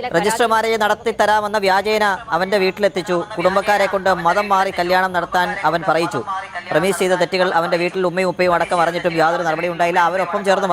രജിസ്റ്റർമാരെ നടത്തി തരാമെന്ന വ്യാജേന അവന്റെ വീട്ടിലെത്തിച്ചു. കുടുംബക്കാരെ കൊണ്ട് മതം മാറി കല്യാണം നടത്താൻ അവൻ പറയിച്ചു. റമീസ് ചെയ്ത തെറ്റുകൾ അവന്റെ വീട്ടിൽ ഉമ്മയും ഉപ്പയും അടക്കം അറിഞ്ഞിട്ടും യാതൊരു നടപടി ഉണ്ടായില്ല. അവരൊപ്പം ചേർന്ന്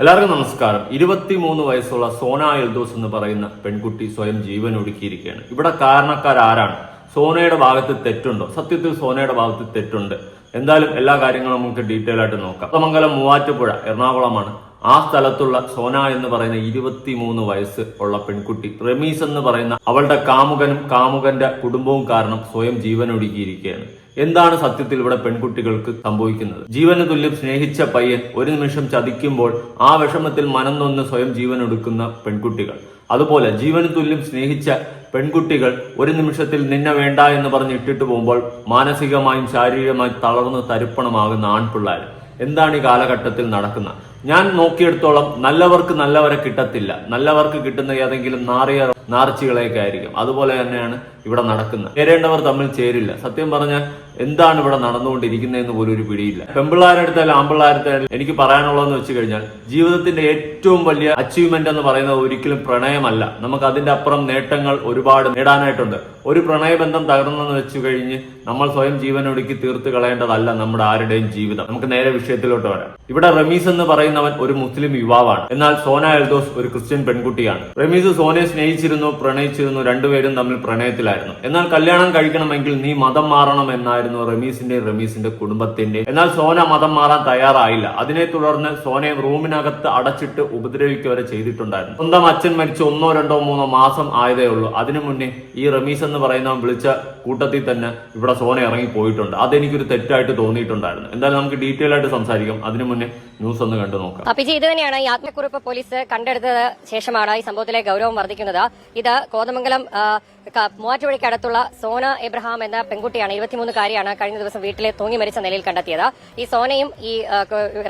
എല്ലാവർക്കും നമസ്കാരം. ഇരുപത്തിമൂന്ന് വയസ്സുള്ള സോന എൽദോസ് എന്ന് പറയുന്ന പെൺകുട്ടി സ്വയം ജീവൻ ഒടുക്കിയിരിക്കുകയാണ്. ഇവിടെ കാരണക്കാരാരാണ്? സോനയുടെ ഭാഗത്ത് തെറ്റുണ്ടോ? സത്യത്തിൽ സോനയുടെ ഭാഗത്ത് തെറ്റുണ്ട്. എന്തായാലും എല്ലാ കാര്യങ്ങളും നമുക്ക് ഡീറ്റെയിൽ ആയിട്ട് നോക്കാം. മംഗലം മൂവാറ്റുപുഴ എറണാകുളമാണ്. ആ സ്ഥലത്തുള്ള സോന എന്ന് പറയുന്ന ഇരുപത്തിമൂന്ന് വയസ്സ് ഉള്ള പെൺകുട്ടി റമീസ് എന്ന് പറയുന്ന അവളുടെ കാമുകനും കാമുകന്റെ കുടുംബവും കാരണം സ്വയം ജീവൻ ഒടുക്കിയിരിക്കുകയാണ് എന്താണ് സത്യത്തിൽ ഇവിടെ പെൺകുട്ടികൾക്ക് സംഭവിക്കുന്നത്? ജീവന് തുല്യം സ്നേഹിച്ച പയ്യൻ ഒരു നിമിഷം ചതിക്കുമ്പോൾ ആ വിഷമത്തിൽ മനം നൊന്ന് സ്വയം ജീവൻ ഒടുക്കുന്ന പെൺകുട്ടികൾ. അതുപോലെ ജീവന് തുല്യം സ്നേഹിച്ച പെൺകുട്ടികൾ ഒരു നിമിഷത്തിൽ നിന്നെ വേണ്ട എന്ന് പറഞ്ഞ് ഇട്ടിട്ട് പോകുമ്പോൾ മാനസികമായും ശാരീരികമായും തളർന്ന് തരിപ്പണമാകുന്ന ആൺപിള്ളേർ എന്താണ് ഈ കാലഘട്ടത്തിൽ നടക്കുന്നത് ഞാൻ നോക്കിയെടുത്തോളം നല്ലവർക്ക് നല്ലവരെ കിട്ടത്തില്ല. നല്ലവർക്ക് കിട്ടുന്ന ഏതെങ്കിലും നാറിയ നാർച്ചികളെയൊക്കെ ആയിരിക്കും. അതുപോലെ തന്നെയാണ് ഇവിടെ നടക്കുന്നത്. ചേരേണ്ടവർ തമ്മിൽ ചേരില്ല. സത്യം പറഞ്ഞാൽ എന്താണ് ഇവിടെ നടന്നുകൊണ്ടിരിക്കുന്നതെന്ന് പോലും ഒരു പിടിയില്ല. പെമ്പിള്ളാരടുത്തായാലും ആമ്പിള്ളാരടുത്തായാലും എനിക്ക് പറയാനുള്ളതെന്ന് വെച്ച് കഴിഞ്ഞാൽ ജീവിതത്തിന്റെ ഏറ്റവും വലിയ അച്ചീവ്മെന്റ് എന്ന് പറയുന്നത് ഒരിക്കലും പ്രണയമല്ല. നമുക്ക് അതിന്റെ അപ്പുറം നേട്ടങ്ങൾ ഒരുപാട് നേടാനായിട്ടുണ്ട്. ഒരു പ്രണയബന്ധം തകർന്നെന്ന് വെച്ചു കഴിഞ്ഞ് നമ്മൾ സ്വയം ജീവനൊടുക്കി തീർത്ത് കളയേണ്ടതല്ല നമ്മുടെ ആരുടെയും ജീവിതം. നമുക്ക് നേരെ വിഷയത്തിലോട്ട് വരാം. ഇവിടെ റമീസ് എന്ന് പറയുന്നവൻ ഒരു മുസ്ലിം യുവാവാണ്. എന്നാൽ സോന എൽദോസ് ഒരു ക്രിസ്ത്യൻ പെൺകുട്ടിയാണ്. റമീസ് സോനയെ സ്നേഹിച്ചിരുന്നു പ്രണയിച്ചിരുന്നു രണ്ടുപേരും തമ്മിൽ പ്രണയത്തിലായിരുന്നു. എന്നാൽ കല്യാണം കഴിക്കണമെങ്കിൽ നീ മതം മാറണം എന്നായിരുന്നു റമീസിന്റെയും റമീസിന്റെ കുടുംബത്തിന്റെ. എന്നാൽ സോന മതം മാറാൻ തയ്യാറായില്ല. അതിനെ തുടർന്ന് സോനയെ റൂമിനകത്ത് അടച്ചിട്ട് ഉപദ്രവിക്കുക വരെ ചെയ്തിട്ടുണ്ടായിരുന്നു. സ്വന്തം അച്ഛൻ മരിച്ച് ഒന്നോ രണ്ടോ മൂന്നോ മാസം ആയതേ ഉള്ളൂ. അതിനു മുന്നേ ഈ റമീസ് എന്ന് പറയുന്നവൻ വിളിച്ച കൂട്ടത്തിൽ തന്നെ ഇവിടെ സോന ഇറങ്ങി പോയിട്ടുണ്ട് അതെനിക്കൊരു തെറ്റായിട്ട് തോന്നിയിട്ടുണ്ടായിരുന്നു. എന്തായാലും നമുക്ക് ഡീറ്റെയിൽ ആയിട്ട് സംസാരിക്കാം. അതിനു മുന്നേ ന്യൂസ് ഒന്ന് കണ്ടു നോക്കാം. അപ്പിജി ഇത് തന്നെയാണ് ഈ ആത്മക്കുറിപ്പ് പോലീസ് കണ്ടെടുത്തത് ശേഷമാണ് ഈ സംഭവത്തിലെ ഗൌരവം വർദ്ധിക്കുന്നത്. ഇത് കോതമംഗലം മൂവാറ്റുപുഴയ്ക്കടുത്തുള്ള സോന എബ്രഹാം എന്ന പെൺകുട്ടിയാണ് ഇരുപത്തിമൂന്നുകാരിയാണ് കഴിഞ്ഞ ദിവസം വീട്ടിലെ തൂങ്ങി മരിച്ച നിലയിൽ കണ്ടെത്തിയത്. ഈ സോനയും ഈ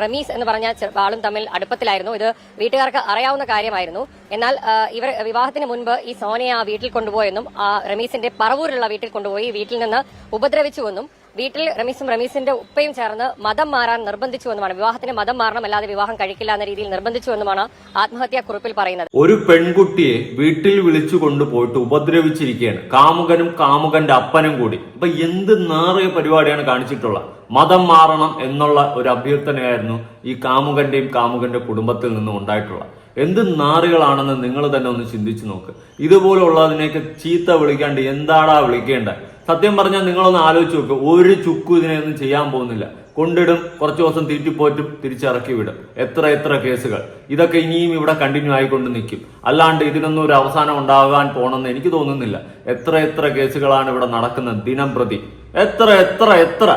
റമീസ് എന്ന് പറഞ്ഞ ആളും തമ്മിൽ അടുപ്പത്തിലായിരുന്നു. ഇത് വീട്ടുകാർക്ക് അറിയാവുന്ന കാര്യമായിരുന്നു. എന്നാൽ ഇവർ വിവാഹത്തിന് മുൻപ് ഈ സോനയെ ആ വീട്ടിൽ കൊണ്ടുപോയെന്നും ആ റമീസിന്റെ പറവൂരുള്ള വീട്ടിൽ കൊണ്ടുപോയി വീട്ടിൽ നിന്ന് ഉപദ്രവിച്ചുവെന്നും വീട്ടിൽ റമീസും റമീസിന്റെ ഉപ്പയും ചേർന്ന് മതം മാറാൻ നിർബന്ധിച്ചുവെന്നുമാണ് വിവാഹത്തിന് മതം മാറണം അല്ലാതെ വിവാഹം കഴിക്കില്ല എന്ന രീതിയിൽ നിർബന്ധിച്ചുവെന്നുമാണ് ആത്മഹത്യാ കുറിപ്പിൽ പറയുന്നത്. ഒരു പെൺകുട്ടിയെ വീട്ടിൽ വിളിച്ചു കൊണ്ടുപോയിട്ട് ഉപദ്രവിച്ചിരിക്കുകയാണ്. കാമുകനും കാമുകന്റെ അപ്പനും കൂടി. അപ്പൊ എന്ത് നേറിയ പരിപാടിയാണ് കാണിച്ചിട്ടുള്ളത്? മതം മാറണം എന്നുള്ള ഒരു അഭ്യർത്ഥനയായിരുന്നു ഈ കാമുകന്റെയും കാമുകന്റെ കുടുംബത്തിൽ നിന്നും ഉണ്ടായിട്ടുള്ളത്. എന്ത് നാറികളാണെന്ന് നിങ്ങൾ തന്നെ ഒന്ന് ചിന്തിച്ചു നോക്ക്. ഇതുപോലുള്ളതിനെയൊക്കെ ചീത്ത വിളിക്കാണ്ട് എന്താടാ വിളിക്കേണ്ടത്? സത്യം പറഞ്ഞാൽ നിങ്ങളൊന്ന് ആലോചിച്ച് നോക്ക്. ഒരു ചുക്കു ഇതിനെയൊന്നും ചെയ്യാൻ പോകുന്നില്ല. കൊണ്ടിടും കുറച്ച് ദിവസം തീറ്റിപ്പോറ്റും തിരിച്ചിറക്കി വിടും. എത്ര എത്ര കേസുകൾ. ഇതൊക്കെ ഇനിയും ഇവിടെ കണ്ടിന്യൂ ആയിക്കൊണ്ട് നിൽക്കും. അല്ലാണ്ട് ഇതിനൊന്നും ഒരു അവസാനം ഉണ്ടാകാൻ പോണെന്ന് എനിക്ക് തോന്നുന്നില്ല. എത്ര എത്ര കേസുകളാണ് ഇവിടെ നടക്കുന്നത് ദിനം പ്രതി. എത്ര എത്ര എത്ര.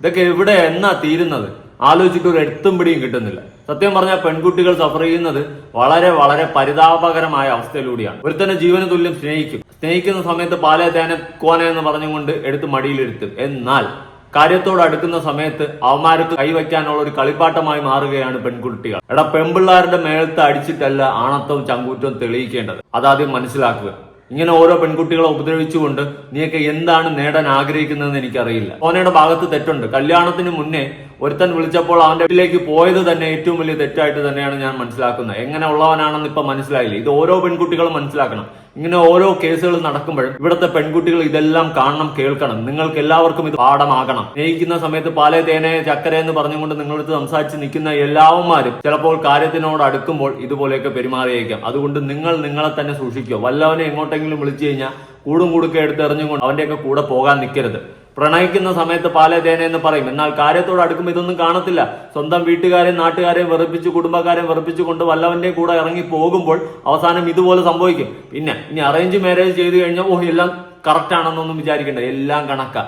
ഇതൊക്കെ എവിടെ എന്നാ തീരുന്നത്? ആലോചിച്ചിട്ട് ഒരു എത്തും പിടിയും കിട്ടുന്നില്ല. സത്യം പറഞ്ഞാൽ പെൺകുട്ടികൾ സഫർ ചെയ്യുന്നത് വളരെ വളരെ പരിതാപകരമായ അവസ്ഥയിലൂടെയാണ്. ഒരുത്തന്നെ ജീവന തുല്യം സ്നേഹിക്കും. സ്നേഹിക്കുന്ന സമയത്ത് പാലെ തേനെ കോന എന്ന് പറഞ്ഞുകൊണ്ട് എടുത്ത് മടിയിലിരുത്തും. എന്നാൽ കാര്യത്തോട് അടുക്കുന്ന സമയത്ത് അവന്മാർക്ക് കൈവയ്ക്കാനുള്ള ഒരു കളിപ്പാട്ടമായി മാറുകയാണ് പെൺകുട്ടികൾ. എടാ പെൺപിള്ളാരുടെ മേളത്ത് അടിച്ചിട്ടല്ല ആണത്തവും ചങ്കൂറ്റവും തെളിയിക്കേണ്ടത്. അതാദ്യം മനസ്സിലാക്കുക. ഇങ്ങനെ ഓരോ പെൺകുട്ടികളെ ഉപദ്രവിച്ചുകൊണ്ട് നീയൊക്കെ എന്താണ് നേടാൻ ആഗ്രഹിക്കുന്നതെന്ന് എനിക്കറിയില്ല. ഓനയുടെ ഭാഗത്ത് തെറ്റുണ്ട്. കല്യാണത്തിന് മുന്നേ ഒരുത്തൻ വിളിച്ചപ്പോൾ അവന്റെ വീട്ടിലേക്ക് പോയത് തന്നെ ഏറ്റവും വലിയ തെറ്റായിട്ട് തന്നെയാണ് ഞാൻ മനസ്സിലാക്കുന്നത്. എങ്ങനെ ഉള്ളവനാണെന്ന് ഇപ്പൊ മനസ്സിലായില്ല. ഇത് ഓരോ പെൺകുട്ടികളും മനസ്സിലാക്കണം. ഇങ്ങനെ ഓരോ കേസുകൾ നടക്കുമ്പോഴും ഇവിടുത്തെ പെൺകുട്ടികൾ ഇതെല്ലാം കാണണം കേൾക്കണം. നിങ്ങൾക്ക് എല്ലാവർക്കും ഇത് പാഠമാകണം. സ്നേഹിക്കുന്ന സമയത്ത് പാലേ തേനെ ചക്കര എന്ന് പറഞ്ഞുകൊണ്ട് നിങ്ങളടുത്ത് സംസാരിച്ച് നിൽക്കുന്ന എല്ലാവന്മാരും ചിലപ്പോൾ കാര്യത്തിനോട് അടുക്കുമ്പോൾ ഇതുപോലെയൊക്കെ പെരുമാറിയേക്കാം. അതുകൊണ്ട് നിങ്ങൾ നിങ്ങളെ തന്നെ സൂക്ഷിക്കുക. വല്ലവനെ എങ്ങോട്ടെങ്കിലും വിളിച്ചു കഴിഞ്ഞാൽ കൂടും കൂടുക്കെ എടുത്ത് എറിഞ്ഞുകൊണ്ട് അവന്റെയൊക്കെ കൂടെ പോകാൻ നിൽക്കരുത്. പ്രണയിക്കുന്ന സമയത്ത് പാലേ തേനെ എന്ന് പറയും. എന്നാൽ കാര്യത്തോട് അടുക്കുമ്പോൾ ഇതൊന്നും കാണത്തില്ല. സ്വന്തം വീട്ടുകാരെയും നാട്ടുകാരെയും വെറുപ്പിച്ച് കുടുംബക്കാരെയും വെറുപ്പിച്ചു കൊണ്ട് വല്ലവന്റെയും കൂടെ ഇറങ്ങി പോകുമ്പോൾ അവസാനം ഇതുപോലെ സംഭവിക്കും. പിന്നെ ഇനി അറേഞ്ച് മാരേജ് ചെയ്ത് കഴിഞ്ഞാൽ ഓഹ് എല്ലാം കറക്റ്റ് ആണെന്നൊന്നും വിചാരിക്കണ്ട. എല്ലാം കണക്ക.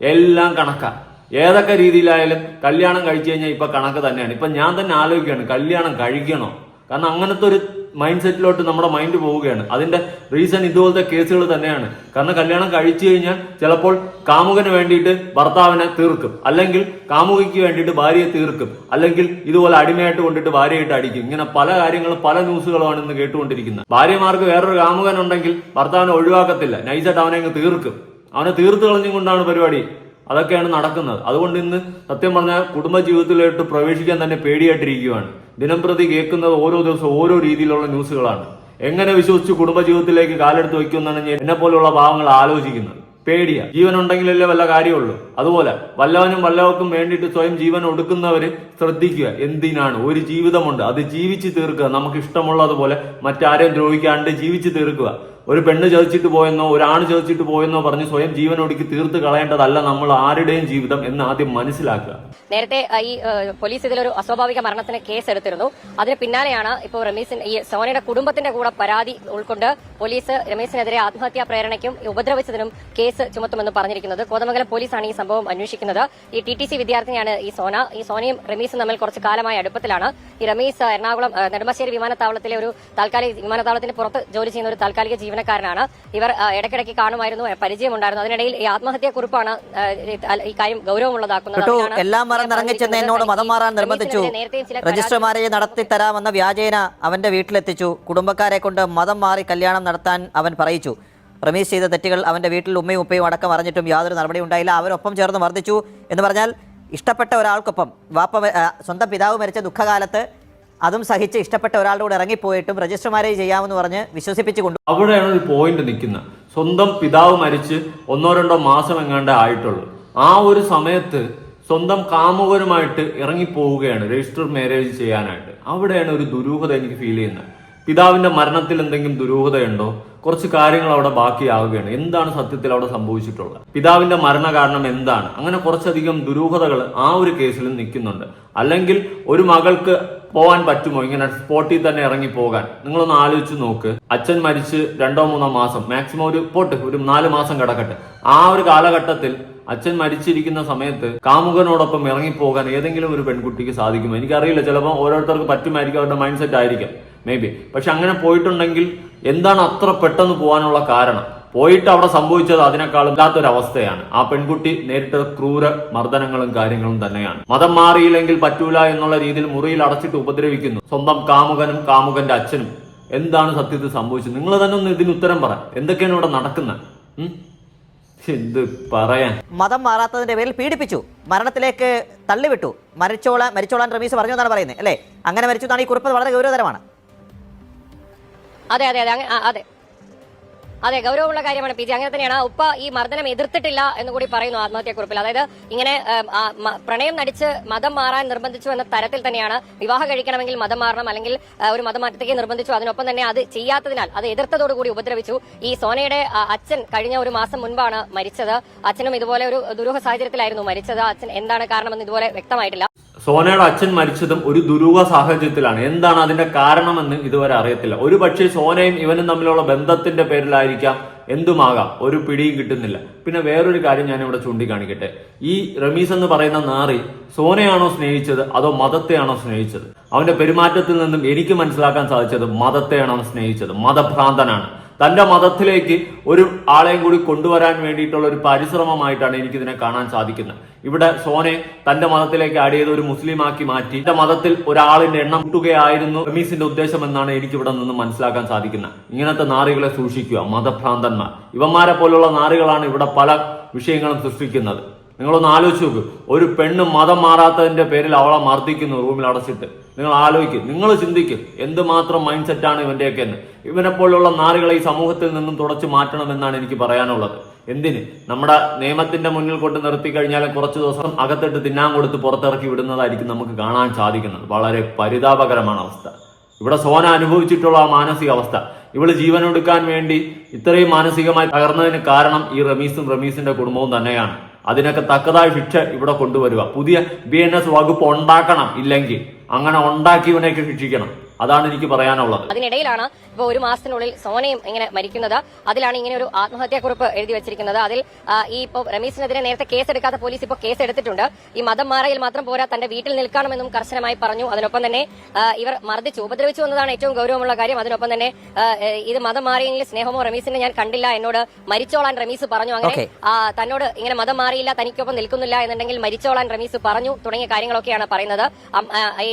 എല്ലാം കണക്ക. ഏതൊക്കെ രീതിയിലായാലും കല്യാണം കഴിച്ചു കഴിഞ്ഞാൽ ഇപ്പൊ കണക്ക് തന്നെയാണ്. ഇപ്പൊ ഞാൻ തന്നെ ആലോചിക്കുകയാണ് കല്യാണം കഴിക്കണോ? കാരണം അങ്ങനത്തെ ഒരു മൈൻഡ് സെറ്റിലോട്ട് നമ്മുടെ മൈൻഡ് പോവുകയാണ്. അതിന്റെ റീസൺ ഇതുപോലത്തെ കേസുകൾ തന്നെയാണ്. കാരണം കല്യാണം കഴിച്ചു കഴിഞ്ഞാൽ ചിലപ്പോൾ കാമുകന് വേണ്ടിയിട്ട് ഭർത്താവിനെ തീർക്കും. അല്ലെങ്കിൽ കാമുകിക്ക് വേണ്ടിയിട്ട് ഭാര്യയെ തീർക്കും. അല്ലെങ്കിൽ ഇതുപോലെ അടിമയായിട്ട് കൊണ്ടിട്ട് ഭാര്യയായിട്ട് അടിക്കും. ഇങ്ങനെ പല കാര്യങ്ങളും പല ന്യൂസുകളുമാണ് ഇന്ന് കേട്ടുകൊണ്ടിരിക്കുന്നത്. ഭാര്യമാർക്ക് വേറൊരു കാമുകൻ ഉണ്ടെങ്കിൽ ഭർത്താവിനെ ഒഴിവാക്കത്തില്ല. നൈസായിട്ട് അവനെ അങ്ങ് തീർക്കും. അവനെ തീർത്തു കളഞ്ഞും കൊണ്ടാണ് പരിപാടി. അതൊക്കെയാണ് നടക്കുന്നത്. അതുകൊണ്ട് ഇന്ന് സത്യം പറഞ്ഞാൽ കുടുംബ കുടുംബജീവിതത്തിലോട്ട് പ്രവേശിക്കാൻ തന്നെ പേടിയായിട്ടിരിക്കുകയാണ്. ദിനം പ്രതി കേൾക്കുന്നത് ഓരോ ദിവസവും ഓരോ രീതിയിലുള്ള ന്യൂസുകളാണ്. എങ്ങനെ വിശ്വസിച്ച് കുടുംബ ജീവിതത്തിലേക്ക് കാലെടുത്ത് വയ്ക്കുമെന്നാണ് ഞാൻ എന്നെ പോലെയുള്ള ഭാവങ്ങൾ ആലോചിക്കുന്നത്. പേടിയാ. ജീവൻ ഉണ്ടെങ്കിലല്ലേ വല്ല കാര്യമുള്ളൂ. അതുപോലെ വല്ലവനും വല്ലവർക്കും വേണ്ടിയിട്ട് സ്വയം ജീവൻ ഒടുക്കുന്നവര് ശ്രദ്ധിക്കുക. എന്തിനാണ്? ഒരു ജീവിതമുണ്ട്. അത് ജീവിച്ച് തീർക്കുക. നമുക്ക് ഇഷ്ടമുള്ളതുപോലെ മറ്റാരെയും ദ്രോഹിക്കാണ്ട് ജീവിച്ച് തീർക്കുക. ഒരു പെണ്ണ് ചതിച്ചിട്ട് പോയെന്നോ ഒരാണ് ചതിച്ചിട്ട് പോയെന്നോ പറഞ്ഞ് സ്വയം ജീവൻ ഒടുക്കി തീർത്ത് കളയേണ്ടതല്ല നമ്മൾ ആരുടെയും ജീവിതം എന്ന് ആദ്യം മനസ്സിലാക്കുക. നേരത്തെ ഈ പോലീസ് ഇതിലൊരു അസ്വാഭാവിക മരണത്തിന് കേസ് എടുത്തിരുന്നു. അതിന് പിന്നാലെയാണ് ഇപ്പോൾ രമേശിൻ ഈ സോനയുടെ കുടുംബത്തിന്റെ കൂടെ പരാതി ഉൾക്കൊണ്ട് പോലീസ് രമേശിനെതിരെ ആത്മഹത്യാ പ്രേരണയ്ക്കും ഉപദ്രവിച്ചതിനും കേസ് ചുമത്തുമെന്ന് പറഞ്ഞിരിക്കുന്നത്. കോതമംഗലം പോലീസാണ് ഈ സംഭവം അന്വേഷിക്കുന്നത്. ഈ ടി ടി സി വിദ്യാർത്ഥിനിയാണ് ഈ സോന. ഈ സോനയും റമീസും തമ്മിൽ കുറച്ച് കാലമായ അടുപ്പത്തിലാണ്. ഈ റമീസ് എറണാകുളം നെടുമ്പാശ്ശേരി വിമാനത്താവളത്തിലെ ഒരു താൽക്കാലിക വിമാനത്താവളത്തിന് പുറത്ത് ജോലി ചെയ്യുന്ന ഒരു താൽക്കാലിക ജീവനക്കാരനാണ്. ഇവർ ഇടയ്ക്കിടയ്ക്ക് കാണുമായിരുന്നു പരിചയമുണ്ടായിരുന്നു. അതിനിടയിൽ ഈ ആത്മഹത്യാ കുറിപ്പാണ് ഈ കാര്യം ഗൗരവമുള്ളതാക്കുന്നത് എല്ലാം അതിനാണ് എല്ലാം മറന്നിറങ്ങിച്ചെന്ന് എന്നോട് മതം മാറാൻ നിർബന്ധിച്ചു. രജിസ്റ്റർമാരെ നടത്തി തരാമെന്ന വ്യാജേന അവന്റെ വീട്ടിലെത്തിച്ചു. കുടുംബക്കാരെ കൊണ്ട് മതം മാറി കല്യാണം നടത്താൻ അവൻ പറയിച്ചു. റമീസ് ചെയ്ത തെറ്റുകൾ അവന്റെ വീട്ടിൽ ഉമ്മയും ഉപ്പയും അടക്കം അറിഞ്ഞിട്ടും യാതൊരു നടപടി ഉണ്ടായില്ല. അവരൊപ്പം ചേർന്ന് മർദ്ദിച്ചു. എന്ന് പറഞ്ഞാൽ ഇഷ്ടപ്പെട്ട ഒരാൾക്കൊപ്പം വാപ്പ സ്വന്തം പിതാവ് മരിച്ച ദുഃഖകാലത്ത് അതും സഹിച്ച് ഇഷ്ടപ്പെട്ട ഒരാളുടെ കൂടെ ഇറങ്ങിപ്പോയിട്ടും രജിസ്റ്റർ മാരേജ് ചെയ്യാമെന്ന് പറഞ്ഞ് വിശ്വസിപ്പിച്ചു കൊണ്ടു അവിടെയാണ് ഒരു പോയിന്റ് നിൽക്കുന്നത്. സ്വന്തം പിതാവ് മരിച്ച് ഒന്നോ രണ്ടോ മാസം എങ്ങാണ്ട് ആയിട്ടുള്ളൂ. ആ ഒരു സമയത്ത് സ്വന്തം കാമുകരുമായിട്ട് ഇറങ്ങിപ്പോവുകയാണ് രജിസ്റ്റർ മാരേജ് ചെയ്യാനായിട്ട്. അവിടെയാണ് ഒരു ദുരൂഹത എനിക്ക് ഫീൽ ചെയ്യുന്നത്. പിതാവിന്റെ മരണത്തിൽ എന്തെങ്കിലും ദുരൂഹതയുണ്ടോ? കുറച്ച് കാര്യങ്ങൾ അവിടെ ബാക്കിയാവുകയാണ്. എന്താണ് സത്യത്തിൽ അവിടെ സംഭവിച്ചിട്ടുള്ളത്? പിതാവിന്റെ മരണ കാരണം എന്താണ്? അങ്ങനെ കുറച്ചധികം ദുരൂഹതകൾ ആ ഒരു കേസിലും നിൽക്കുന്നുണ്ട്. അല്ലെങ്കിൽ ഒരു മകൾക്ക് പോകാൻ പറ്റുമോ? ഇങ്ങനെ സ്പോട്ടിൽ തന്നെ ഇറങ്ങി പോകാൻ. നിങ്ങളൊന്ന് ആലോചിച്ച് നോക്ക്. അച്ഛൻ മരിച്ച് രണ്ടോ മൂന്നോ മാസം. മാക്സിമം ഒരു പോട്ട് ഒരു നാല് മാസം കിടക്കട്ടെ. ആ ഒരു കാലഘട്ടത്തിൽ അച്ഛൻ മരിച്ചിരിക്കുന്ന സമയത്ത് കാമുകനോടൊപ്പം ഇറങ്ങിപ്പോകാൻ ഏതെങ്കിലും ഒരു പെൺകുട്ടിക്ക് സാധിക്കുമോ? എനിക്കറിയില്ല. ചിലപ്പോൾ ഓരോരുത്തർക്ക് പറ്റുമായിരിക്കും അവരുടെ മൈൻഡ് സെറ്റ് ആയിരിക്കും. മേ ബി പക്ഷെ അങ്ങനെ പോയിട്ടുണ്ടെങ്കിൽ എന്താണ് അത്ര പെട്ടെന്ന് പോകാനുള്ള കാരണം? പോയിട്ട് അവിടെ സംഭവിച്ചത് അതിനേക്കാളും ഇല്ലാത്തൊരവസ്ഥയാണ് ആ പെൺകുട്ടി നേരിട്ട ക്രൂര മർദ്ദനങ്ങളും കാര്യങ്ങളും തന്നെയാണ്. മതം മാറിയില്ലെങ്കിൽ പറ്റൂല എന്നുള്ള രീതിയിൽ മുറിയിൽ അടച്ചിട്ട് ഉപദ്രവിക്കുന്നു. സ്വന്തം കാമുകനും കാമുകന്റെ അച്ഛനും. എന്താണ് സത്യത്തിൽ സംഭവിച്ചത്? നിങ്ങൾ തന്നെ ഒന്ന് ഇതിന് ഉത്തരം പറ. എന്തൊക്കെയാണ് ഇവിടെ നടക്കുന്നത്? എന്ത് പറയാൻ? മതം മാറാത്തതിന്റെ പേരിൽ പീഡിപ്പിച്ചു. മരണത്തിലേക്ക് തള്ളിവിട്ടു. മരിച്ചോളാൻ മരിച്ചോളാൻ റമീസ് പറഞ്ഞു എന്നാണ് പറയുന്നത്. അല്ലേ? അങ്ങനെ മരിച്ചു എന്നാണ് ഈ കുറിപ്പ് വളരെ ഗൗരവതരമാണ്. അതെ അതെ അതെ. അതെ. അതെ ഗൗരവമുള്ള കാര്യമാണ് പി ജി. അങ്ങനെ തന്നെയാണ്. ഉപ്പ ഈ മർദ്ദനം എതിർത്തിട്ടില്ല എന്ന് കൂടി പറയുന്നു ആത്മഹത്യാക്കുറിപ്പിൽ. അതായത് ഇങ്ങനെ പ്രണയം നടിച്ച് മതം മാറാൻ നിർബന്ധിച്ചു എന്ന തരത്തിൽ തന്നെയാണ് വിവാഹം കഴിക്കണമെങ്കിൽ മതം മാറണം അല്ലെങ്കിൽ ഒരു മതമാറ്റത്തേക്ക് നിർബന്ധിച്ചു. അതിനൊപ്പം തന്നെ അത് ചെയ്യാത്തതിനാൽ അത് എതിർത്തതോടുകൂടി ഉപദ്രവിച്ചു. ഈ സോനയുടെ അച്ഛൻ കഴിഞ്ഞ ഒരു മാസം മുൻപാണ് മരിച്ചത്. അച്ഛനും ഇതുപോലെ ഒരു ദുരൂഹ സാഹചര്യത്തിലായിരുന്നു മരിച്ചത്. അച്ഛൻ എന്താണ് കാരണമെന്ന് ഇതുപോലെ വ്യക്തമായിട്ടില്ല. സോനയുടെ അച്ഛൻ മരിച്ചതും ഒരു ദുരൂഹ സാഹചര്യത്തിലാണ്. എന്താണ് അതിന്റെ കാരണമെന്ന് ഇതുവരെ അറിയത്തില്ല. ഒരു പക്ഷേ സോനയും ഇവനും തമ്മിലുള്ള ബന്ധത്തിന്റെ പേരിലായിരിക്കാം എന്തുമാകാം? ഒരു പിടിയും കിട്ടുന്നില്ല. പിന്നെ വേറൊരു കാര്യം ഞാൻ ഇവിടെ ചൂണ്ടിക്കാണിക്കട്ടെ. ഈ റമീസ് എന്ന് പറയുന്ന നാറി സോനയാണോ സ്നേഹിച്ചത്? അതോ മതത്തെയാണോ സ്നേഹിച്ചത്? അവന്റെ പെരുമാറ്റത്തിൽ നിന്നും എനിക്ക് മനസ്സിലാക്കാൻ സാധിച്ചത് മതത്തെയാണോ സ്നേഹിച്ചത്. മതഭ്രാന്തനാണ്. തന്റെ മതത്തിലേക്ക് ഒരു ആളെയും കൂടി കൊണ്ടുവരാൻ വേണ്ടിയിട്ടുള്ള ഒരു പരിശ്രമമായിട്ടാണ് എനിക്കിതിനെ കാണാൻ സാധിക്കുന്നത്. ഇവിടെ സോനെ തന്റെ മതത്തിലേക്ക് ആഡ് ചെയ്ത് ഒരു മുസ്ലിമാക്കി മാറ്റി. തന്റെ മതത്തിൽ ഒരാളിന്റെ എണ്ണം കൂട്ടുകയായിരുന്നു. റമീസിന്റെ ഉദ്ദേശം എന്നാണ് എനിക്ക് ഇവിടെ നിന്ന് മനസ്സിലാക്കാൻ സാധിക്കുന്നത്. ഇങ്ങനത്തെ നാറികളെ സൂക്ഷിക്കുക മതഭ്രാന്തന്മാർ. ഇവന്മാരെ പോലുള്ള നാറികളാണ് ഇവിടെ പല വിഷയങ്ങളും സൃഷ്ടിക്കുന്നത്. നിങ്ങളൊന്ന് ആലോചിച്ച് നോക്ക്. ഒരു പെണ്ണ് മതം മാറാത്തതിന്റെ പേരിൽ അവളെ മർദ്ദിക്കുന്നു റൂമിൽ അടച്ചിട്ട്. നിങ്ങൾ ആലോചിക്കും നിങ്ങൾ ചിന്തിക്കും എന്തുമാത്രം മൈൻഡ് സെറ്റാണ് ഇവന്റെയൊക്കെ എന്ന്. ഇവനെ പോലുള്ള നാളുകളെ ഈ സമൂഹത്തിൽ നിന്നും തുടച്ചു മാറ്റണമെന്നാണ് എനിക്ക് പറയാനുള്ളത്. എന്തിന്? നമ്മുടെ നിയമത്തിന്റെ മുന്നിൽ കൊണ്ട് നിർത്തി കഴിഞ്ഞാൽ കുറച്ച് ദിവസം അകത്തിട്ട് തിന്നാൻ കൊടുത്ത് പുറത്തിറക്കി വിടുന്നതായിരിക്കും നമുക്ക് കാണാൻ സാധിക്കുന്നത്. വളരെ പരിതാപകരമാണ് അവസ്ഥ. ഇവിടെ സോന അനുഭവിച്ചിട്ടുള്ള ആ മാനസിക അവസ്ഥ. ഇവൾ ജീവനൊടുക്കാൻ വേണ്ടി ഇത്രയും മാനസികമായി തകർന്നതിന് കാരണം ഈ റമീസും റമീസിന്റെ കുടുംബവും തന്നെയാണ്. അതിനൊക്കെ തക്കതായ ശിക്ഷ ഇവിടെ കൊണ്ടുവരിക. പുതിയ ബി എൻ എസ് വകുപ്പ് ഉണ്ടാക്കണം ഇല്ലെങ്കിൽ അങ്ങനെ ഉണ്ടാക്കിയവനെയൊക്കെ ശിക്ഷിക്കണം. അതാണ് എനിക്ക് പറയാനുള്ളത്. അതിനിടയിലാണ് ഇപ്പൊ ഒരു മാസത്തിനുള്ളിൽ സോനയും ഇങ്ങനെ മരിക്കുന്നത്. അതിലാണ് ഇങ്ങനെ ഒരു ആത്മഹത്യാക്കുറിപ്പ് എഴുതി വെച്ചിരിക്കുന്നത്. അതിൽ ഈ ഇപ്പോൾ രമേശിനെതിരെ നേരത്തെ കേസെടുക്കാത്ത പോലീസ് ഇപ്പോൾ കേസ് എടുത്തിട്ടുണ്ട് ഈ മതം മാറയിൽ മാത്രം പോരാ തന്റെ വീട്ടിൽ നിൽക്കണമെന്നും കർശനമായി പറഞ്ഞു. അതിനൊപ്പം തന്നെ ഇവർ മർദ്ദിച്ചു ഉപദ്രവിച്ചു എന്നതാണ് ഏറ്റവും ഗൗരവമുള്ള കാര്യം. അതിനൊപ്പം തന്നെ ഇത് മതം മാറിയെങ്കിൽ സ്നേഹമോ റമീസിനെ ഞാൻ കണ്ടില്ല. എന്നോട് മരിച്ചോളാൻ റമീസ് പറഞ്ഞു. അങ്ങനെ തന്നോട് ഇങ്ങനെ മതം മാറിയില്ല തനിക്കൊപ്പം നിൽക്കുന്നില്ല എന്നുണ്ടെങ്കിൽ മരിച്ചോളാൻ റമീസ് പറഞ്ഞു തുടങ്ങിയ കാര്യങ്ങളൊക്കെയാണ് പറയുന്നത്. ഈ,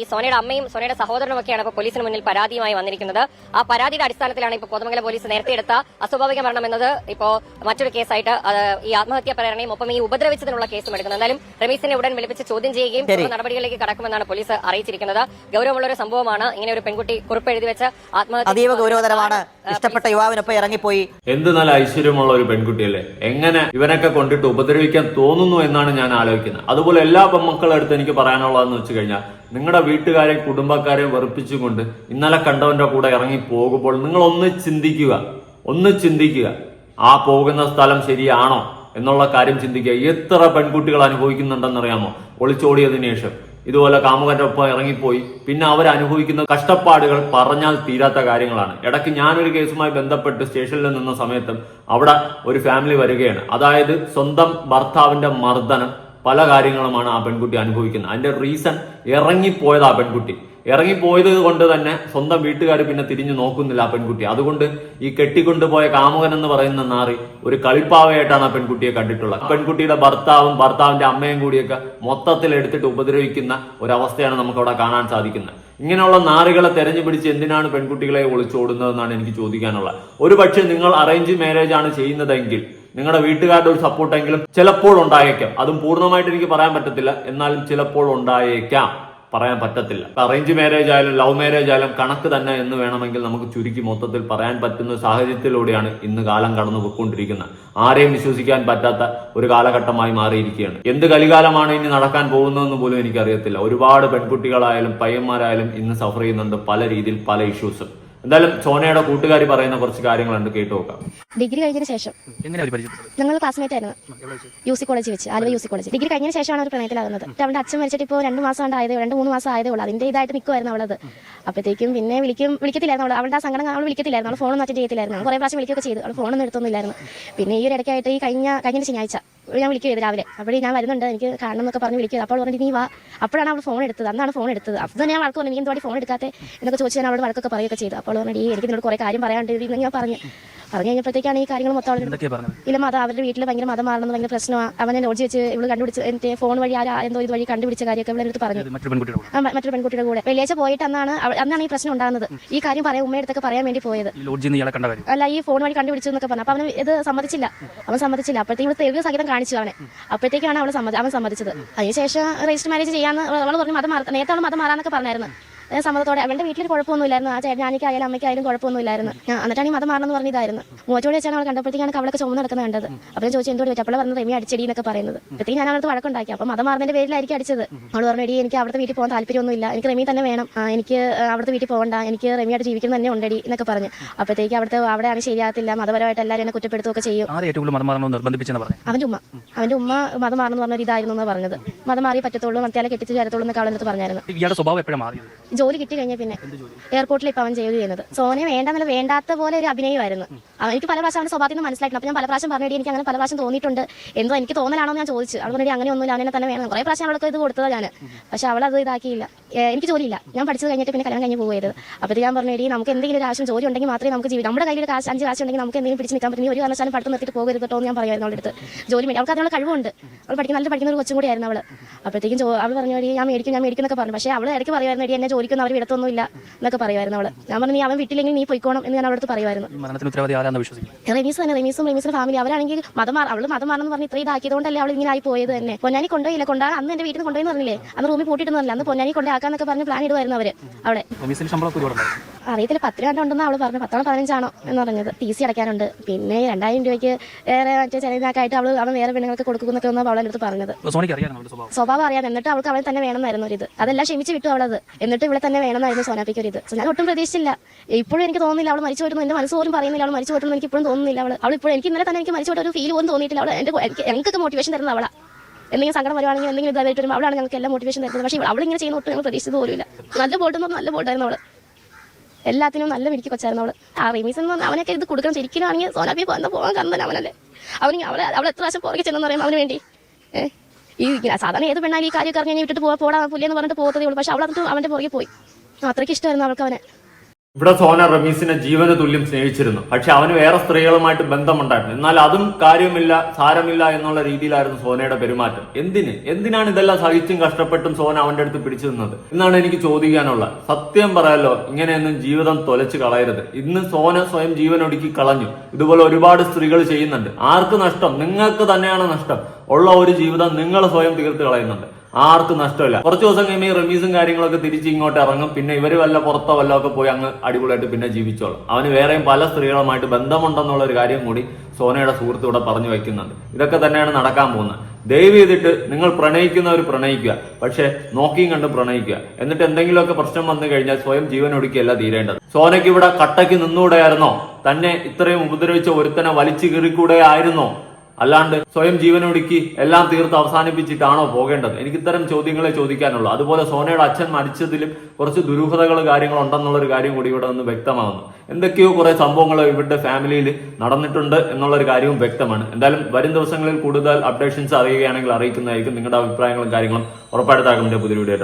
ഈ സോനയുടെ അമ്മയും സോനയുടെ സഹോദരനും ഒക്കെയാണ് ഇപ്പോൾ പോലീസിന് മുന്നിൽ പരാതിയുമായി വന്നിരിക്കുന്നത്. ആ പരാതിയുടെ അടിസ്ഥാനത്തിലാണ് ഇപ്പോൾ കോതമംഗലം പോലീസ് നേരത്തെ എടുത്ത അസ്വാഭാവിക മരണം എന്നത് ഇപ്പോൾ മറ്റൊരു കേസായിട്ട് ഈ ആത്മഹത്യാ പ്രേരണയും ഒപ്പം ഈ ഉപദ്രവിച്ചതിനുള്ള കേസും എടുക്കുന്നത്. എന്തായാലും റമീസിനെ ഉടൻ വിളിപ്പിച്ച് ചോദ്യം ചെയ്യുകയും നടപടികളിലേക്ക് കടക്കുമെന്നാണ് പോലീസ് അറിയിച്ചിരിക്കുന്നത്. ഗൗരവമുള്ള ഒരു സംഭവമാണ് ഇങ്ങനെ ഒരു പെൺകുട്ടി കുറിപ്പ് എഴുതി വെച്ച് ആത്മഹത്യ അതീവ ഗൗരവതരമാണ്. ഇഷ്ടപ്പെട്ട യുവാവിനൊപ്പം ഇറങ്ങിപ്പോയി. എന്ത് നല്ല ഐശ്വര്യമുള്ള ഒരു പെൺകുട്ടിയല്ലേ എങ്ങനെ ഇവനൊക്കെ കൊണ്ടിട്ട് ഉപദ്രവിക്കാൻ തോന്നുന്നു എന്നാണ് ഞാൻ ആലോചിക്കുന്നത്. അതുപോലെ എല്ലാ പെൺമക്കളുടെ അടുത്ത് എനിക്ക് പറയാനുള്ളതെന്ന് വെച്ച് കഴിഞ്ഞാൽ നിങ്ങളുടെ വീട്ടുകാരെയും കുടുംബക്കാരെയും വെറുപ്പിച്ചുകൊണ്ട് ഇന്നലെ കണ്ടവന്റെ കൂടെ ഇറങ്ങി പോകുമ്പോൾ നിങ്ങൾ ഒന്ന് ചിന്തിക്കുക. ഒന്ന് ചിന്തിക്കുക. ആ പോകുന്ന സ്ഥലം ശരിയാണോ എന്നുള്ള കാര്യം ചിന്തിക്കുക. എത്ര പെൺകുട്ടികൾ അനുഭവിക്കുന്നുണ്ടെന്നറിയാമോ? ഒളിച്ചോടിയതിനു ശേഷം. ഇതുപോലെ കാമുകന്റെ ഒപ്പം ഇറങ്ങിപ്പോയി. പിന്നെ അവർ അനുഭവിക്കുന്ന കഷ്ടപ്പാടുകൾ പറഞ്ഞാൽ തീരാത്ത കാര്യങ്ങളാണ്. ഇടയ്ക്ക് ഞാനൊരു കേസുമായി ബന്ധപ്പെട്ട് സ്റ്റേഷനിൽ നിന്ന സമയത്തും അവിടെ ഒരു ഫാമിലി വരികയാണ്. അതായത് സ്വന്തം ഭർത്താവിന്റെ മർദ്ദനം പല കാര്യങ്ങളുമാണ് ആ പെൺകുട്ടി അനുഭവിക്കുന്നത്. അതിന്റെ റീസൺ ഇറങ്ങിപ്പോയത് ആ പെൺകുട്ടി. ഇറങ്ങിപ്പോയത് കൊണ്ട് തന്നെ സ്വന്തം വീട്ടുകാർ പിന്നെ തിരിഞ്ഞു നോക്കുന്നില്ല ആ പെൺകുട്ടി. അതുകൊണ്ട് ഈ കെട്ടിക്കൊണ്ടുപോയ കാമുകൻ എന്ന് പറയുന്ന നാറി ഒരു കളിപ്പാവയായിട്ടാണ് ആ പെൺകുട്ടിയെ കണ്ടിട്ടുള്ളത്. പെൺകുട്ടിയുടെ ഭർത്താവും ഭർത്താവിന്റെ അമ്മയും കൂടിയൊക്കെ മൊത്തത്തിൽ എടുത്തിട്ട് ഉപദ്രവിക്കുന്ന ഒരവസ്ഥയാണ് നമുക്ക് അവിടെ കാണാൻ സാധിക്കുന്നത്. ഇങ്ങനെയുള്ള നാറികളെ തെരഞ്ഞു പിടിച്ച് എന്തിനാണ് പെൺകുട്ടികളെ ഒളിച്ചോടുന്നതെന്നാണ് എനിക്ക് ചോദിക്കാനുള്ളത്. ഒരു പക്ഷേ നിങ്ങൾ അറേഞ്ച് മാരേജ് ആണ് ചെയ്യുന്നതെങ്കിൽ നിങ്ങളുടെ വീട്ടുകാരുടെ ഒരു സപ്പോർട്ടെങ്കിലും ചിലപ്പോൾ ഉണ്ടായേക്കാം. അതും പൂർണമായിട്ട് എനിക്ക് പറയാൻ പറ്റത്തില്ല. എന്നാലും ചിലപ്പോൾ ഉണ്ടായേക്കാം. പറയാൻ പറ്റത്തില്ല. അറേഞ്ച് മാരേജ് ആയാലും ലവ് മാരേജ് ആയാലും കണക്ക് തന്നെ എന്ന് വേണമെങ്കിൽ നമുക്ക് ചുരുക്കി മൊത്തത്തിൽ പറയാൻ പറ്റുന്ന സാഹചര്യത്തിലൂടെയാണ് ഇന്ന് കാലം കടന്നു പോയിക്കൊണ്ടിരിക്കുന്നത് ആരെയും വിശ്വസിക്കാൻ പറ്റാത്ത ഒരു കാലഘട്ടമായി മാറിയിരിക്കുകയാണ്. എന്ത് കലികാലമാണ് ഇനി നടക്കാൻ പോകുന്നതെന്ന് പോലും എനിക്കറിയത്തില്ല. ഒരുപാട് പെൺകുട്ടികളായാലും പയ്യന്മാരായാലും ഇന്ന് സഫർ ചെയ്യുന്നുണ്ട് പല രീതിയിൽ പല ഇഷ്യൂസും എന്തായാലും സോനയുടെ കൂട്ടുകാർ പറയുന്ന കുറച്ച് കാര്യങ്ങളുണ്ട് കേട്ടു നോക്കാം. ഡിഗ്രി കഴിഞ്ഞതിന് ശേഷം. അവർ ഞങ്ങൾ ക്ലാസ്മേറ്റ് ആയിരുന്നു. യു സി കോളേജിൽ വെച്ച് Aluva U C college degree കഴിഞ്ഞതിന് ശേഷമാണ് ഒരു പ്രണയത്തിലാകുന്നത്. അവളുടെ അച്ഛൻ വെച്ചിട്ട് ഇപ്പോൾ രണ്ട് മാസം കൊണ്ട് ആയതേ രണ്ട് മൂന്ന് മാസം ആയതേ ഉള്ളൂ. അതിന്റെ ഇതായിട്ട് നിൽക്കുമായിരുന്നു അവളത്. അപ്പോഴത്തേക്കും പിന്നെ വിളിക്കും വിളിക്കത്തില്ലായിരുന്നു അവൾ അവളുടെ ആ സങ്കടം അവൾ വിളിക്കത്തില്ലായിരുന്നു. അവൾ ഫോണൊന്നും അറ്റൻഡ് ചെയ്യത്തില്ലായിരുന്നു. അവൾ കുറേ പ്രാവശ്യം വിളിക്കുകയൊക്കെ ചെയ്തു. അവൾ ഫോണൊന്നും എടുത്തൊന്നുമില്ലായിരുന്നു. പിന്നെ ഈ ഒരു ഇടയ്ക്കായിട്ട് ഈ കഴിഞ്ഞ കഴിഞ്ഞ ശനിയാഴ്ച ഞാൻ വിളിക്കുകയത് രാവിലെ. അപ്പോൾ ഞാൻ വരുന്നുണ്ട്. എനിക്ക് കാണണം എന്നൊക്കെ പറഞ്ഞ് വിളിക്കുക അപ്പോൾ പറഞ്ഞിട്ട് നീ വാ. അപ്പോഴാണ് അവൾ ഫോൺ എടുത്തത്. അന്നാണ് ഫോൺ എടുത്തത്. അപ്പോൾ തന്നെ ഞാൻ വഴക്ക് പറഞ്ഞു നീ എന്തുവാടി ഫോൺ എടുക്കാത്തത് എന്നൊക്കെ ചോദിച്ചാൽ അവളോട് വഴക്കൊക്കെ പറയുകയൊക്കെ ചെയ്തു. അപ്പോൾ പറഞ്ഞിട്ട് എനിക്ക് നിന്നോട് കുറേ കാര്യം പറയാണ്ട് ഞാൻ പറഞ്ഞു. പറഞ്ഞു കഴിഞ്ഞപ്പോഴത്തേക്കാണ് ഈ കാര്യങ്ങൾ മൊത്തം അവളുടെ ഇല്ല മതം അവരുടെ വീട്ടിൽ ഭയങ്കര മതം മാറണമെന്ന് ഭയങ്കര പ്രശ്നമാണ് അവനെ ലോഡ്ജ് വെച്ച് ഇവൾ കണ്ടുപിടിച്ച് എന്റെ ഫോൺ വഴി ആരാ എന്തോ ഇത് വഴി കണ്ടുപിടിച്ച കാര്യമൊക്കെ ഇവിടെ അടുത്ത് പറഞ്ഞു. മറ്റൊരു പെൺകുട്ടിയുടെ കൂടെ. വെള്ളിയാഴ്ച പോയിട്ട് അന്നാണ് അന്നാണ് ഈ പ്രശ്നം ഉണ്ടാകുന്നത്. ഈ കാര്യം പറയാൻ ഉമ്മയുടെ അടുത്തൊക്കെ പറയാൻ വേണ്ടി പോയത്. അല്ല ഈ ഫോൺ വഴി കണ്ടുപിടിച്ചു എന്നൊക്കെ പറഞ്ഞു. അപ്പൊ അവന് ഇത് സമ്മതിച്ചില്ല. അവൻ സമ്മതിച്ചില്ല. അപ്പോഴത്തേക്ക് ഇവിടെ തെളിവ് സഹിതം കാണിച്ചു അവനെ. അപ്പോഴത്തേക്കാണ് അവൾ അവൻ സമ്മതിച്ചത്. അതിനുശേഷം രജിസ്റ്റർ മാരേജ് ചെയ്യാന്ന് അവൾ പറഞ്ഞു മതം മാറ നേരത്തെ അവൾ മതം മാറാന്നൊക്കെ പറഞ്ഞായിരുന്നു. സമ്മതത്തോടെ അവളുടെ വീട്ടിൽ കുഴപ്പമൊന്നുമില്ലായിരുന്നു. ആ ചേട്ടൻ ഞാനിക്കായാലും അമ്മയ്ക്കായാലും കുഴപ്പമൊന്നുമില്ലായിരുന്നു. എന്നിട്ടാണ് ഈ മതം മാറണമെന്ന് പറഞ്ഞതായിരുന്നു. മൂവറ്റോടെ വെച്ചാണ് അവൾ കണ്ടപ്പോഴത്തേക്കാണ് അവളൊക്കെ ചുമന്ന് നടക്കുന്നത് കണ്ടത്. അപ്പോൾ ചോദിച്ചു എന്തോട് വെച്ചു? അപ്പോൾ പറഞ്ഞത് റെമി അടിച്ചടി എന്നൊക്കെ പറയുന്നത്. അപ്പോഴത്തേക്ക് ഞാൻ അവൾക്ക് വഴക്കുണ്ടാക്കി. അപ്പോൾ മതം മാറുന്നതിന്റെ പേരിലായിരിക്കും അടിച്ചത്. അവൾ പറഞ്ഞു എടി എനിക്ക് അവിടുത്തെ വീട്ടിൽ പോകാൻ താല്പര്യമൊന്നുമില്ല. എനിക്ക് റെമി തന്നെ വേണം. എനിക്ക് അവിടുത്തെ വീട്ടിൽ പോകണ്ട. എനിക്ക് റെമിയായിട്ട് ജീവിക്കുന്നത് തന്നെ ഉണ്ടടി എന്നൊക്കെ പറഞ്ഞു. അപ്പോഴത്തേക്ക് അവിടുത്തെ അവിടെ ആണ് ശരിയാകത്തില്ല. മതപരമായിട്ട് എല്ലാവരും എന്നെ കുറ്റപ്പെടുത്തുകയൊക്കെ ചെയ്യും. മാറണമെന്ന് അവന്റെ ഉമ്മ. അവന്റെ ഉമ്മ മതം എന്ന് പറഞ്ഞ ഒരു ഇതായിരുന്നു എന്നാ പറഞ്ഞത്. മതം മാറി പറ്റത്തുള്ളൂ മറ്റേ കെട്ടിച്ച് ചേരത്തുള്ളൂ എന്നൊക്കെ അവളെടുത്ത് പറഞ്ഞായിരുന്നു. സ്വഭാവം ജോലി കിട്ടി കഴിഞ്ഞ പിന്നെ എയർപോർട്ടിൽ ഇപ്പം അവൻ ജോലി ചെയ്യുന്നത്. സോനെ വേണ്ടെന്നല്ല വേണ്ടാത്ത പോലെ ഒരു അഭിനയമായിരുന്നു. എനിക്ക് പല പ്രാവശ്യം അവന്റെ സ്വഭാവത്തിൽ നിന്ന് മനസ്സിലായിട്ടുണ്ട്. അപ്പൊ ഞാൻ പല പ്രാവശ്യം പറഞ്ഞിട്ട് എനിക്ക് അങ്ങനെ പല പ്രാവശ്യം തോന്നിയിട്ടുണ്ട്. എന്തോ എനിക്ക് തോന്നലാണോ ഞാൻ ചോദിച്ചു. അവൾ വേണ്ടി അങ്ങനെ ഒന്നുമില്ല. അവനെ തന്നെ വേണം. കുറേ പ്രാവശ്യം അവൾക്ക് ഇത് കൊടുത്തതാണ് ഞാൻ പക്ഷെ അവൾ അത് ഇതാക്കിയില്ല. എനിക്ക് ജോലിയില്ല. ഞാൻ പഠിച്ചു കഴിഞ്ഞിട്ട് പിന്നെ കല്യാണം കഴിഞ്ഞ് പോയത് അപ്പോൾ ഞാൻ പറഞ്ഞു "എടീ, നമുക്ക് എന്തെങ്കിലും ഒരു ആവശ്യം ജോലി ഉണ്ടെങ്കിൽ മാത്രമേ നമുക്ക് ജീവിതം നമ്മുടെ കയ്യിൽ ഒരു കാശ് അഞ്ച് കാശ് ഉണ്ടെങ്കിൽ നമുക്ക് എന്തെങ്കിലും പിടിച്ച് നിൽക്കാൻ പറ്റും. ഒരു കാരണവശാലും പഠിത്തം നിർത്തിയിട്ട് പോകരുത് കേട്ടോ എന്ന് ഞാൻ പറയുമായിരുന്നു അവളുടെ അടുത്ത്. ജോലി മേടി അവൾക്ക് അതിനുള്ള കഴിവുണ്ട്. അവൾ പഠിക്കുന്ന നല്ല പഠിക്കുന്ന ഒരു കൊച്ചും കൂടിയായിരുന്നു അവൾ അപ്പോഴത്തേക്കും അവൾ പറഞ്ഞു "എടീ, ഞാൻ മേടിക്കും ഞാൻ മേടിക്കുന്നൊക്കെ പറഞ്ഞു. പക്ഷേ അവൾ ഇടയ്ക്ക് പറയുമായിരുന്നു എന്നെ എന്നെ ജോലിക്കൊന്നും അവർ വിടത്തൊന്നുമില്ല എന്നൊക്കെ പറയുമായിരുന്നു അവൾ. ഞാൻ പറഞ്ഞു നീ അവൻ വിട്ടില്ലെങ്കിൽ നീ പോയിക്കോണം എന്ന് ഞാൻ അവളടുത്ത് പറയുമായിരുന്നു. റമീസ് തന്നെ റമീസും റമീസിന്റെ ഫാമിലി അവരാണെങ്കിൽ മതം മാറും അവൾ മതം മാറണം പറഞ്ഞ് ഇത്രയും ഇതാക്കിയതുകൊണ്ടല്ലേ അവൾ ഇങ്ങനെ ആയി പോയത് തന്നെ. പൊന്നാനി കൊണ്ടുപോയില്ല. കൊണ്ടാ അന്ന് എന്റെ വീട്ടിൽ കൊണ്ടുപോയി പറഞ്ഞില്ലേ? അന്ന് റൂമിൽ പൂട്ടിയിട്ടൊന്നുമല്ല അന്ന് പൊന്നാനി കൊണ്ടാക്കാന്നൊക്കെ പറഞ്ഞ് പ്ലാൻ ഇടുമായിരുന്നു അവർ അവിടെ അറിയത്തില്ല. പത്ത് രൂപ ഉണ്ടെന്ന് അവൾ പറഞ്ഞു പത്തോളം പതിനഞ്ചാണോ എന്ന് പറഞ്ഞത്. ടി സി അടയ്ക്കാനുണ്ട്. പിന്നെ രണ്ടായിരം രൂപയ്ക്ക് വേറെ മറ്റേ ചിലതൊക്കെ ആയിട്ട് അവൾ അവൻ വേറെ പെണ്ണുങ്ങൾക്ക് കൊടുക്കുന്നൊക്കെ ഒന്നും അവളെ അടുത്ത് പറഞ്ഞത്. സ്വഭാവം? അറിയാം. എന്നിട്ട് അവൾക്ക് അവളെ തന്നെ വേണമെന്നായിരുന്നു ഒരു ഇത് അതെല്ലാം ക്ഷമിച്ച് വിട്ടു അവളത്. എന്നിട്ട് ഇവിടെ തന്നെ വേണമെന്നായിരുന്നു സോനാപ്പിക്ക് ഒരു ഇത് ഞാൻ ഒട്ടും പ്രതീക്ഷിച്ചില്ല. ഇപ്പോഴും എനിക്ക് തോന്നുന്നില്ല അവൾ മരിച്ചു വരുന്നു എന്റെ മനസ്സ് പോലും പറയുന്നില്ല അവൾ മരിച്ചു പോയിട്ടൊന്നും എനിക്ക് ഇപ്പോഴും തോന്നുന്നില്ല അവൾ അവൾ ഇപ്പോൾ എനിക്ക് ഇന്നലെ തന്നെ എനിക്ക് മരിച്ചു പോയിട്ട് ഒരു ഫീൽ പോലും തോന്നിയിട്ടില്ല. അവൾ എനിക്ക് ഞങ്ങൾക്കൊക്കെ മോട്ടിവേഷൻ തരുന്നത് അവളാ. എന്തെങ്കിലും സങ്കടം വരുവാണെങ്കിൽ എന്തെങ്കിലും ഇതായിട്ട് വരുമ്പോൾ അവളാണ് ഞങ്ങൾക്ക് എല്ലാം മോട്ടിവേഷൻ തരുന്നത്. പക്ഷേ അവളിങ്ങനെ ചെയ്യുന്ന ഒട്ടും ഞങ്ങൾ പ്രതീക്ഷിച്ചത് പോലും ഇല്ല നല്ല ബോട്ടെന്ന് പറഞ്ഞാൽ നല്ല ബോട്ടായിരുന്നു അവൾ. എല്ലാത്തിനും നല്ല മിടിക്ക് കൊച്ചായിരുന്നു അവൾ. ആ റീമീസ് എന്ന് പറഞ്ഞാൽ അവനൊക്കെ ഇത് കൊടുക്കണം. ശരിക്കും ആണെങ്കിൽ സോനാപ്പി വന്ന് പോകാൻ കന്നൻ അവനല്ലേ. അവന് അവളെ അവൾ എത്ര പ്രാവശ്യം പുറകെ ചെന്നെന്ന് പറയും അവന് വേണ്ടി. ഈ സാധാരണ ഏത് പെണ്ണാലും ഈ കാര്യമൊക്കെ അറിഞ്ഞാൽ വിട്ടിട്ട് പോകാൻ പോടാ പുല്ലിയെന്ന് പറഞ്ഞിട്ട് പോകത്തതേ ഉള്ളൂ. പക്ഷെ അവളെ അവന്റെ പുറകെ പോയി. അത്രയ്ക്ക് ഇഷ്ടമായിരുന്നു അവൾക്ക് അവനെ. ഇവിടെ സോന റമീസിനെ ജീവന തുല്യം സ്നേഹിച്ചിരുന്നു. പക്ഷെ അവന് വേറെ സ്ത്രീകളുമായിട്ട് ബന്ധമുണ്ടായിരുന്നു. എന്നാൽ അതും കാര്യമില്ല സാരമില്ല എന്നുള്ള രീതിയിലായിരുന്നു സോനയുടെ പെരുമാറ്റം. എന്തിന്? എന്തിനാണ് ഇതെല്ലാം സഹിച്ചും കഷ്ടപ്പെട്ടും സോന അവന്റെ അടുത്ത് പിടിച്ചു നിന്നത്? എന്നാണ് എനിക്ക് ചോദിക്കാനുള്ളത്. സത്യം പറയാലോ ഇങ്ങനെയൊന്നും ജീവിതം തൊലച്ചു കളയരുത്. ഇന്ന് സോന സ്വയം ജീവൻ ഒടുക്കി കളഞ്ഞു. ഇതുപോലെ ഒരുപാട് സ്ത്രീകൾ ചെയ്യുന്നുണ്ട്. ആർക്ക് നഷ്ടം? നിങ്ങൾക്ക് തന്നെയാണ് നഷ്ടം. ഉള്ള ഒരു ജീവിതം നിങ്ങൾ സ്വയം തീർത്ത് കളയുന്നുണ്ട്. ആർക്കും നഷ്ടമില്ല. കുറച്ച് ദിവസം കഴിയുമ്പോൾ ഈ റിമീസും കാര്യങ്ങളൊക്കെ തിരിച്ച് ഇങ്ങോട്ട് ഇറങ്ങും. പിന്നെ ഇവർ വല്ല പുറത്തോ വല്ലോ ഒക്കെ പോയി അങ്ങ് അടിപൊളിയായിട്ട് പിന്നെ ജീവിച്ചോളും. അവന് വേറെയും പല സ്ത്രീകളുമായിട്ട് ബന്ധമുണ്ടെന്നുള്ള ഒരു കാര്യം കൂടി സോനയുടെ സുഹൃത്ത് ഇവിടെ പറഞ്ഞു വയ്ക്കുന്നുണ്ട് ഇതൊക്കെ തന്നെയാണ് നടക്കാൻ പോകുന്നത്. ദയവ് ചെയ്തിട്ട് നിങ്ങൾ പ്രണയിക്കുന്നവർ പ്രണയിക്കുക. പക്ഷെ നോക്കിയും കണ്ട് പ്രണയിക്കുക. എന്നിട്ട് എന്തെങ്കിലുമൊക്കെ പ്രശ്നം വന്നു കഴിഞ്ഞാൽ സ്വയം ജീവൻ ഒടുക്കിയല്ല തീരേണ്ടത്. സോനയ്ക്ക് ഇവിടെ കട്ടയ്ക്ക് നിന്നുകൂടെയായിരുന്നോ തന്നെ ഇത്രയും ഉപദ്രവിച്ച ഒരുത്തനെ വലിച്ചു കീറിക്കൂടെയായിരുന്നോ? അല്ലാണ്ട് സ്വയം ജീവനൊടുക്കി എല്ലാം തീർത്ത് അവസാനിപ്പിച്ചിട്ടാണോ പോകേണ്ടത്? എനിക്ക് ഇത്തരം ചോദ്യങ്ങളെ ചോദിക്കാനുള്ളൂ. അതുപോലെ സോനയുടെ അച്ഛൻ മരിച്ചതിലും കുറച്ച് ദുരൂഹതകൾ കാര്യങ്ങൾ ഉണ്ടെന്നുള്ളൊരു കാര്യം കൂടി ഇവിടെ നിന്ന് വ്യക്തമാകുന്നു എന്തൊക്കെയോ കുറെ സംഭവങ്ങൾ ഇവരുടെ ഫാമിലിയിൽ നടന്നിട്ടുണ്ട് എന്നുള്ളൊരു കാര്യവും വ്യക്തമാണ്. എന്തായാലും വരും ദിവസങ്ങളിൽ കൂടുതൽ അപ്ഡേഷൻസ് അറിയുകയാണെങ്കിൽ അറിയിക്കുന്നതായിരിക്കും നിങ്ങളുടെ അഭിപ്രായങ്ങളും കാര്യങ്ങളും ഉറപ്പായിട്ട് താങ്കളുടെ പുതിയ വീഡിയോ